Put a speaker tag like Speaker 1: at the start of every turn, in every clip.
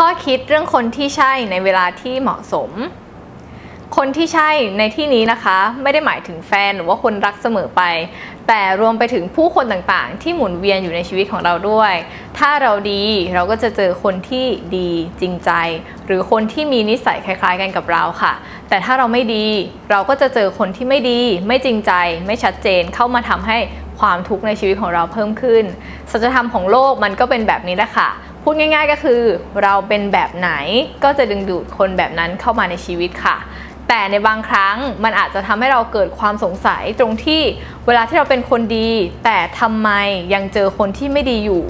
Speaker 1: ข้อคิดเรื่องคนที่ใช่ในเวลาที่เหมาะสม คนที่ใช่ในที่นี้นะคะ ไม่ได้หมายถึงแฟนหรือว่าคนรักเสมอไป แต่รวมไปถึงผู้คนต่างๆ ที่หมุนเวียนอยู่ในชีวิตของเราด้วย ถ้าเราดีเราก็จะเจอคนที่ดีจริงใจ หรือคนที่มีนิสัยคล้ายๆ กันกับเราค่ะ แต่ถ้าเราไม่ดีเราก็จะเจอคนที่ไม่ดี ไม่จริงใจ ไม่ชัดเจนเข้ามาทำให้ความทุกข์ในชีวิตของเราเพิ่มขึ้นสัจธรรมของโลกมันก็เป็นแบบนี้แหละค่ะ พูดง่าย ๆ ก็คือ เราเป็นแบบไหนก็จะดึงดูดคนแบบนั้นเข้ามาในชีวิตค่ะ แต่ในบางครั้งมันอาจจะทำให้เราเกิดความสงสัยตรงที่เวลาที่เราเป็นคนดี แต่ทำไมยังเจอคนที่ไม่ดีอยู่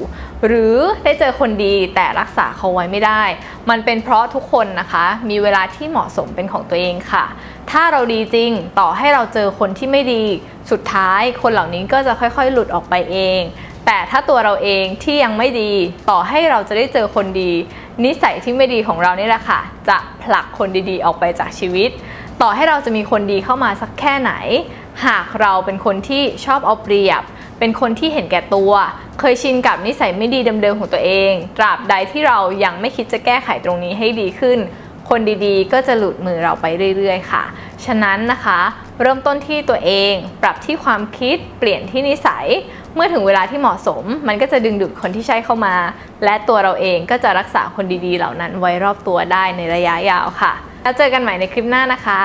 Speaker 1: หรือได้เจอคนดีแต่รักษาเขาไว้ไม่ได้ มันเป็นเพราะทุกคนนะคะ มีเวลาที่เหมาะสมเป็นของตัวเองค่ะ ถ้าเราดีจริงต่อให้เราเจอคนที่ไม่ดี สุดท้ายคนเหล่านี้ก็จะค่อยๆ หลุดออกไปเอง แต่ถ้าตัวเราเองที่ยังไม่ดีต่อให้เราจะได้เจอคนดี นิสัยที่ไม่ดีของเรานี่แหละค่ะ จะผลักคนดีๆ ออกไปจากชีวิต ต่อให้เราจะมีคนดีเข้ามาสักแค่ไหน หากเราเป็นคนที่ชอบเอาเปรียบ เป็นคนที่เห็นแก่ตัว เคยชินกับนิสัยไม่ดีเดิมๆของตัวเอง ตราบใดที่เรายังไม่คิดจะแก้ไขตรงนี้ให้ดีขึ้น คนดีๆ ก็จะหลุดมือเราไปเรื่อยๆ ค่ะ ฉะนั้นนะคะ เริ่มต้นที่ตัวเอง ปรับที่ความคิด เปลี่ยนที่นิสัย เมื่อถึงเวลาที่เหมาะสม มันก็จะดึงดูดคนที่ใช่เข้ามา และตัวเราเองก็จะรักษาคนดีๆ เหล่านั้นไว้รอบตัวได้ในระยะยาวค่ะ แล้วเจอกันใหม่ในคลิปหน้านะคะ